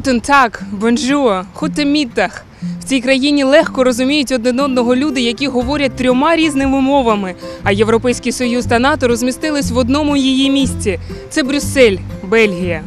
Гутен так, бонжуа, хутемітах. В цій країні легко розуміють один одного люди, які говорять трьома різними мовами. А Європейський Союз та НАТО розмістились в одному її місці. Це Брюссель, Бельгія.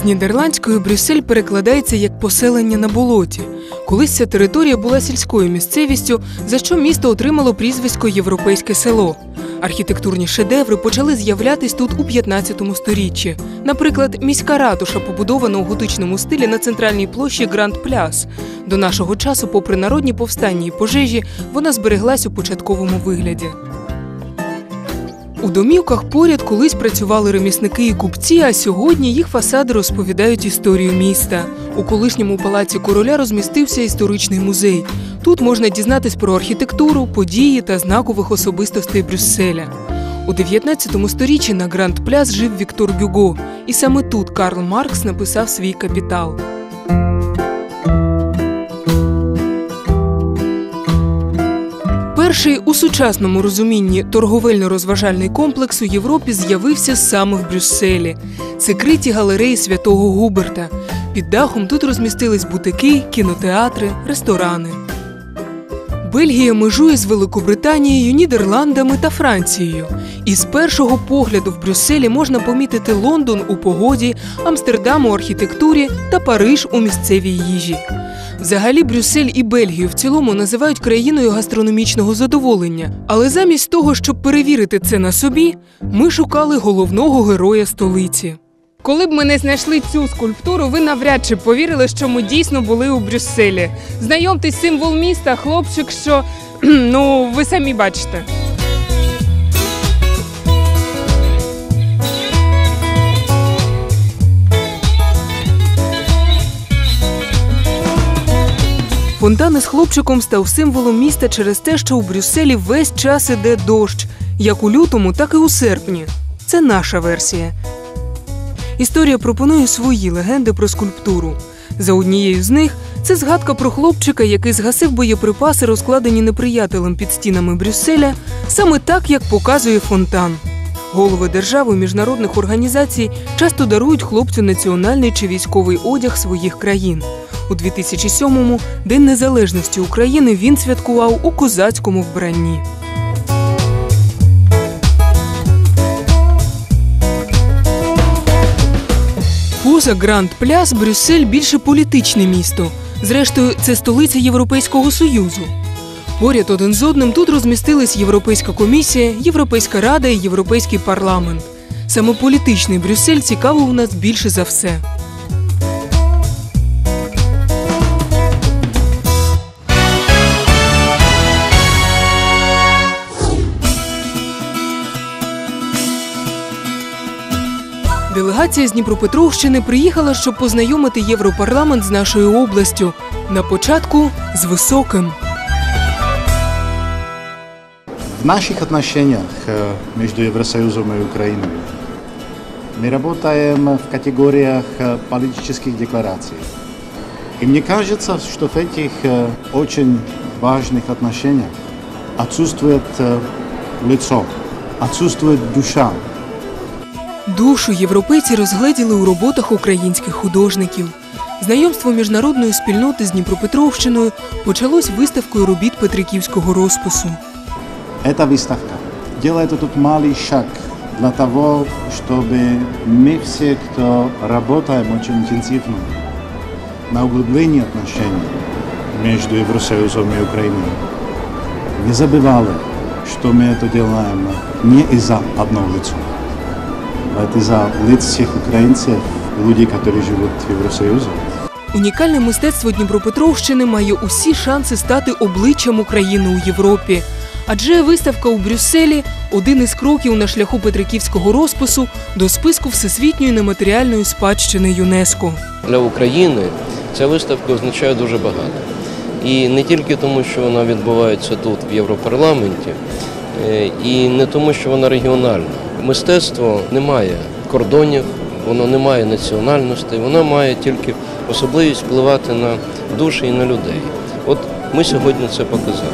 З нідерландської Брюссель перекладається як поселення на болоті. Колись ця територія була сільською місцевістю, за що місто отримало прізвисько Європейське село. Архітектурні шедеври почали з'являтись тут у 15 сторіччі. Наприклад, міська ратуша, побудована у готичному стилі на центральній площі Гранд Пляс. До нашого часу, попри народні повстання і пожежі, вона збереглась у початковому вигляді. У домівках поряд колись працювали ремісники і купці, а сьогодні їх фасади розповідають історію міста. У колишньому палаці короля розмістився історичний музей. Тут можна дізнатись про архітектуру, події та знакових особистостей Брюсселя. У 19 сторіччі на Гранд Пляс жив Віктор Гюго, і саме тут Карл Маркс написав свій капітал. Перший у сучасному розумінні торговельно-розважальний комплекс у Європі з'явився саме в Брюсселі. Це криті галереї святого Губерта. Під дахом тут розмістились бутики, кінотеатри, ресторани. Бельгія межує з Великобританією, Нідерландами та Францією. І з першого погляду в Брюсселі можна помітити Лондон у погоді, Амстердам у архітектурі та Париж у місцевій їжі. Взагалі, Брюссель і Бельгію в цілому називають країною гастрономічного задоволення. Але замість того, щоб перевірити це на собі, ми шукали головного героя столиці. Коли б ми не знайшли цю скульптуру, ви навряд чи повірили, що ми дійсно були у Брюсселі. Знайомтесь символ міста, хлопчик, що ну ви самі бачите. Фонтан із хлопчиком став символом міста через те, що у Брюсселі весь час іде дощ, як у лютому, так і у серпні. Це наша версія. Історія пропонує свої легенди про скульптуру. За однією з них це згадка про хлопчика, який згасив боєприпаси, розкладені неприятелем під стінами Брюсселя, саме так, як показує фонтан. Голови держави міжнародних організацій часто дарують хлопцю національний чи військовий одяг своїх країн. У 2007-му День Незалежності України він святкував у козацькому вбранні. Поза Гранд Пляс Брюссель більше політичне місто. Зрештою, це столиця Європейського Союзу. Поряд один з одним тут розмістились Європейська комісія, Європейська рада і Європейський парламент. Саме політичний Брюссель цікавив нас більше за все. Делегація з Дніпропетровщини приїхала, щоб познайомити Європарламент з нашою областю. На початку з високим. В наших отношениях э, между Евросоюзом и Украиной мы работаем в категориях э, политических деклараций. И мне кажется, что в этих э, очень важных отношениях отсутствует э, лицо, отсутствует душа. Душу європейці розгледіли у роботах українських художників. Знайомство міжнародної спільноти з Дніпропетровщиною почалось виставкою робіт Петриківського розпису. Эта выставка делает этот малый шаг для того, чтобы мы все, кто работаем очень интенсивно на углублении отношений между Евросоюзом и Украиной, не забывали, что мы это делаем не из-за одного лица, а из-за лиц всех украинцев, людей, которые живут в Евросоюзе. Унікальне мистецтво Дніпропетровщини має усі шанси стати обличчям України у Європі. Адже виставка у Брюсселі один із кроків на шляху Петриківського розпису до списку всесвітньої нематеріальної спадщини ЮНЕСКО. Для України ця виставка означає дуже багато. І не тільки тому, що вона відбувається тут, в Європарламенті, е, і не тому, що вона регіональна. Мистецтво не має кордонів, воно не має національностей, воно має тільки особливість впливати на душі і на людей. От ми сьогодні це показали.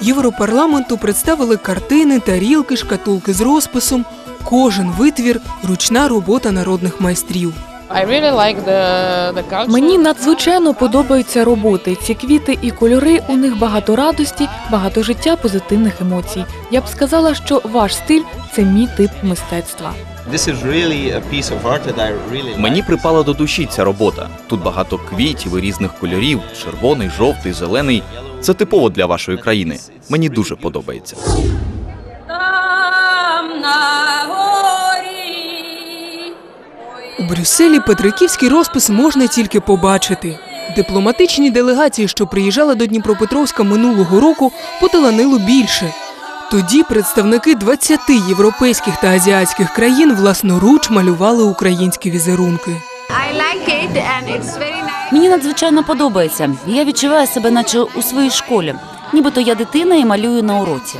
Європарламенту представили картини, тарілки, шкатулки з розписом. Кожен витвір ручна робота народних майстрів. I really like the, the culture. Мені надзвичайно подобаються роботи. Ці квіти і кольори. У них багато радості, багато життя, позитивних емоцій. Я б сказала, що ваш стиль це мій тип мистецтва. This is really a piece of art that I really Мені припала до душі ця робота. Тут багато квітів і різних кольорів: червоний, жовтий, зелений. Це типово для вашої країни. Мені дуже подобається. У Брюсселі петриківський розпис можна тільки побачити. Дипломатичні делегації, що приїжджали до Дніпропетровська минулого року, поталанило більше. Тоді представники 20 європейських та азіатських країн власноруч малювали українські візерунки. Мені надзвичайно подобається. Я відчуваю себе, наче у своїй школі. Нібито я дитина і малюю на уроці.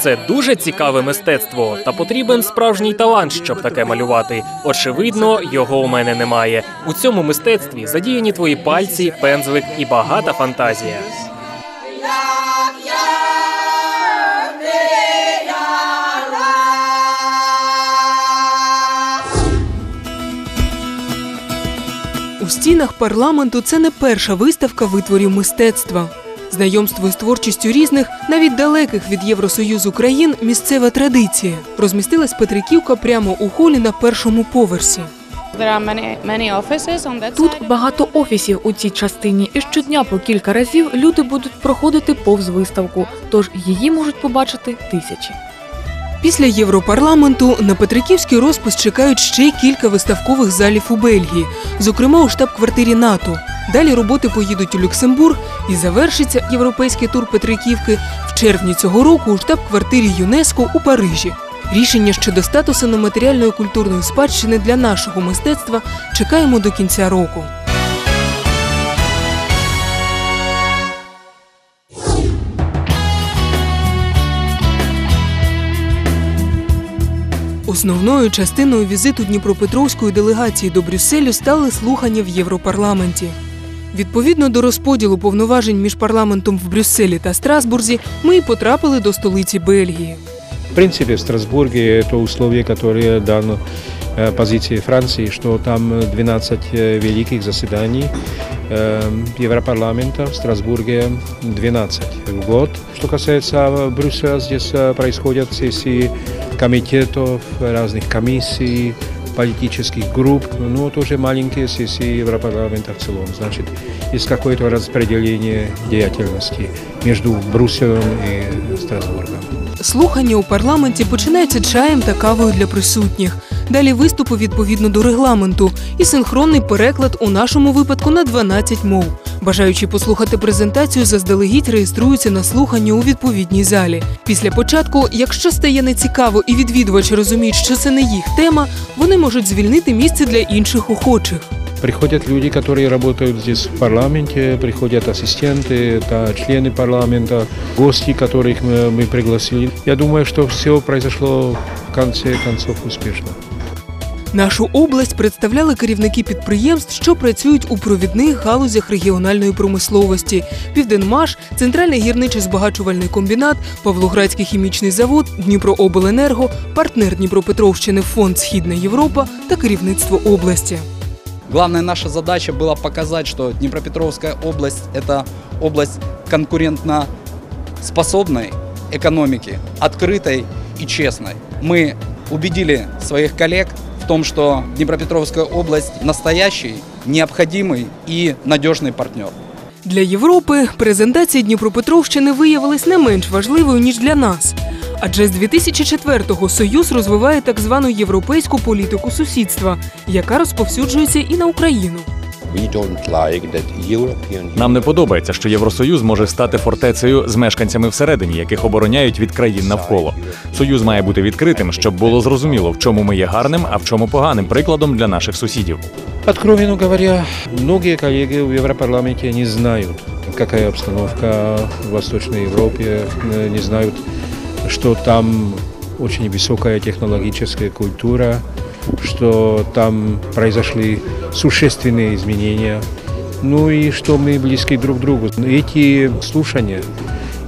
Це дуже цікаве мистецтво, та потрібен справжній талант, щоб таке малювати. Очевидно, його у мене немає. У цьому мистецтві задіяні твої пальці, пензлик і багата фантазія. У стінах парламенту це не перша виставка витворів мистецтва. Знайомство з творчістю різних, навіть далеких від Євросоюзу країн, місцева традиція. Розмістилась Петриківка прямо у холі на першому поверсі. Тут багато офісів у цій частині, і щодня по кілька разів люди будуть проходити повз виставку, тож її можуть побачити тисячі. Після Європарламенту на Петриківський розпис чекають ще кілька виставкових залів у Бельгії, зокрема у штаб-квартирі НАТО. Далі роботи поїдуть у Люксембург і завершиться європейський тур Петриківки в червні цього року у штаб-квартирі ЮНЕСКО у Парижі. Рішення щодо статусу нематеріальної культурної спадщини для нашого мистецтва чекаємо до кінця року. Основною частиною візиту Дніпропетровської делегації до Брюсселю стали слухання в Європарламенті. Відповідно до розподілу повноважень між парламентом в Брюсселі та Страсбурзі, ми й потрапили до столиці Бельгії. В принципе, в Страсбурге это условие, которое дано позиции Франции, что там 12 э, великих заседаний э, Европарламента, в Страсбурге 12 в год. Что касается э, Брюсселя, здесь э, происходят сессии комитетов, разных комиссий, политических групп, но тоже маленькие сессии Европарламента в целом. Значит, есть какое-то распределение деятельности между Брюсселем и Страсбургом. Слухання у парламенті починаються чаєм та кавою для присутніх. Далі виступи відповідно до регламенту і синхронний переклад у нашому випадку на 12 мов. Бажаючи послухати презентацію, заздалегідь реєструються на слухання у відповідній залі. Після початку, якщо стає нецікаво і відвідувачі розуміють, що це не їх тема, вони можуть звільнити місце для інших охочих. Приходят люди, которые работают здесь в парламенте, приходят ассистенты, это члены парламента, гости, которых мы, мы пригласили. Я думаю, что все произошло в конце концов успешно. Нашу область представляли керівники підприємств, що працюють у провідних галузях регіональної промисловості: Південмаш, Центральний гірничо-збагачувальний комбінат, Павлоградський хімічний завод, Дніпрообленерго, партнер Дніпропетровщини Фонд Східна Європа та керівництво області. Главная наша задача была показать, что Днепропетровская область – это область конкурентно способной экономики, открытой и честной. Мы убедили своих коллег в том, что Днепропетровская область – настоящий, необходимый и надежный партнер. Для Європи презентація Дніпропетровщини виявилась не менш важливою ніж для нас. Адже з 2004-го Союз розвиває так звану європейську політику сусідства, яка розповсюджується і на Україну. Нам не подобається, що Євросоюз може стати фортецею з мешканцями всередині, яких обороняють від країн навколо. Союз має бути відкритим, щоб було зрозуміло, в чому ми є гарним, а в чому поганим прикладом для наших сусідів. Откровенно говоря, многие коллеги в Европарламенте не знают, какая обстановка в Восточной Европе, э, не знают, что там очень высокая технологическая культура, что там произошли существенные изменения, ну и что мы близки друг к другу. Эти слушания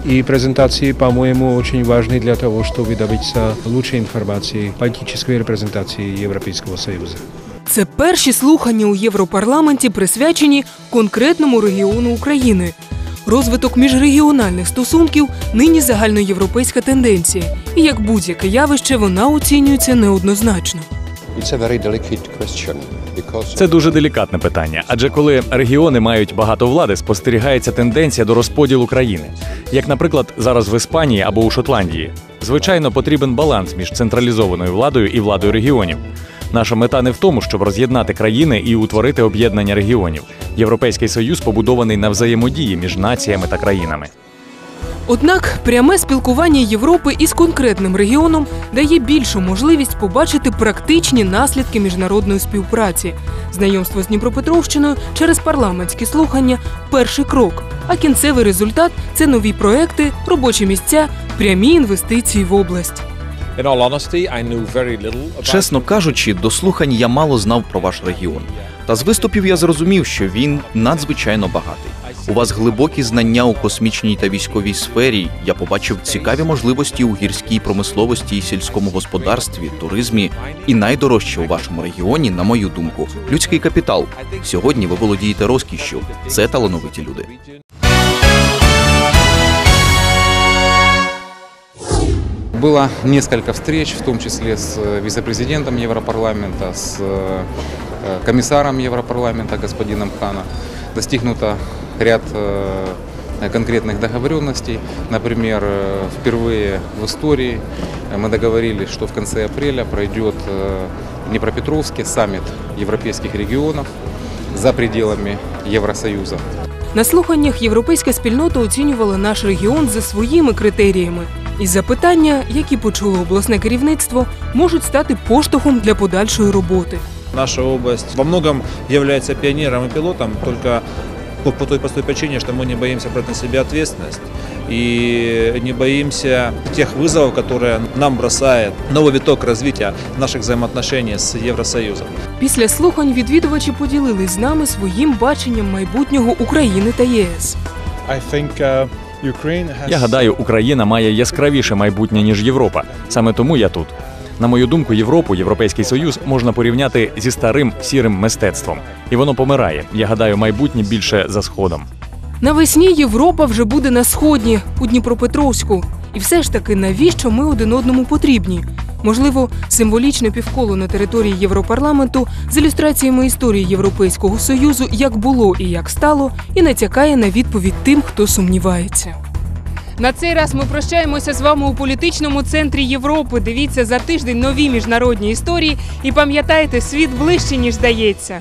и презентации, по-моему, очень важны для того, чтобы добиться лучшей информации политической репрезентации Европейского Союза. Це перші слухання у Європарламенті присвячені конкретному регіону України. Розвиток міжрегіональних стосунків нині загальноєвропейська тенденція, і як будь-яке явище вона оцінюється неоднозначно. Це дуже делікатне питання, адже коли регіони мають багато влади, спостерігається тенденція до розподілу країни, як, наприклад, зараз в Іспанії або у Шотландії. Звичайно, потрібен баланс між централізованою владою і владою регіонів. Наша мета не в тому, щоб роз'єднати країни і утворити об'єднання регіонів. Європейський союз побудований на взаємодії між націями та країнами. Однак пряме спілкування Європи із конкретним регіоном дає більшу можливість побачити практичні наслідки міжнародної співпраці. Знайомство з Дніпропетровщиною через парламентські слухання перший крок. А кінцевий результат це нові проекти, робочі місця, прямі інвестиції в область. Чесно кажучи, до слухань я мало знав про ваш регіон. Та з виступів я зрозумів, що він надзвичайно багатий. У вас глибокі знання у космічній та військовій сфері. Я побачив цікаві можливості у гірській промисловості і сільському господарстві, туризмі. І найдорожче у вашому регіоні, на мою думку, людський капітал. Сьогодні ви володієте розкішшю. Це талановиті люди. Было несколько встреч, в том числе с э, вице-президентом Европарламента, с э, комиссаром Европарламента господином Хана. Достигнуто ряд э, конкретных договоренностей. Например, э, впервые в истории мы договорились, что в конце апреля пройдет э, в Днепропетровске саммит европейских регионов за пределами Евросоюза. На слуханнях європейська спільнота оцінювала наш регіон за своїми критеріями. І запитання, які почуло обласне керівництво, можуть стати поштовхом для подальшої роботи. Наша область во многом является пионером и пилотом, только по, по той простой причине, что мы не боимся брать на себя ответственность и не боимся тех вызовов, которые нам бросает новый виток развития наших взаимоотношений с Евросоюзом. Після слухань відвідувачі поділились з нами своїм баченням майбутнього України та ЄС. Я гадаю, Україна має яскравіше майбутнє ніж Європа. Саме тому я тут. На мою думку, Європу, Європейський Союз можна порівняти зі старим сірим мистецтвом, і воно помирає. Я гадаю, майбутнє більше за сходом. Навесні Європа вже буде на сході у Дніпропетровську. І все ж таки, навіщо ми один одному потрібні? Можливо, символічне півколо на території Європарламенту з ілюстраціями історії Європейського союзу, як було і як стало, і натякає на відповідь тим, хто сумнівається. На цей раз ми прощаємося з вами у політичному центрі Європи. Дивіться за тиждень нові міжнародні історії і пам'ятайте, світ ближче ніж здається.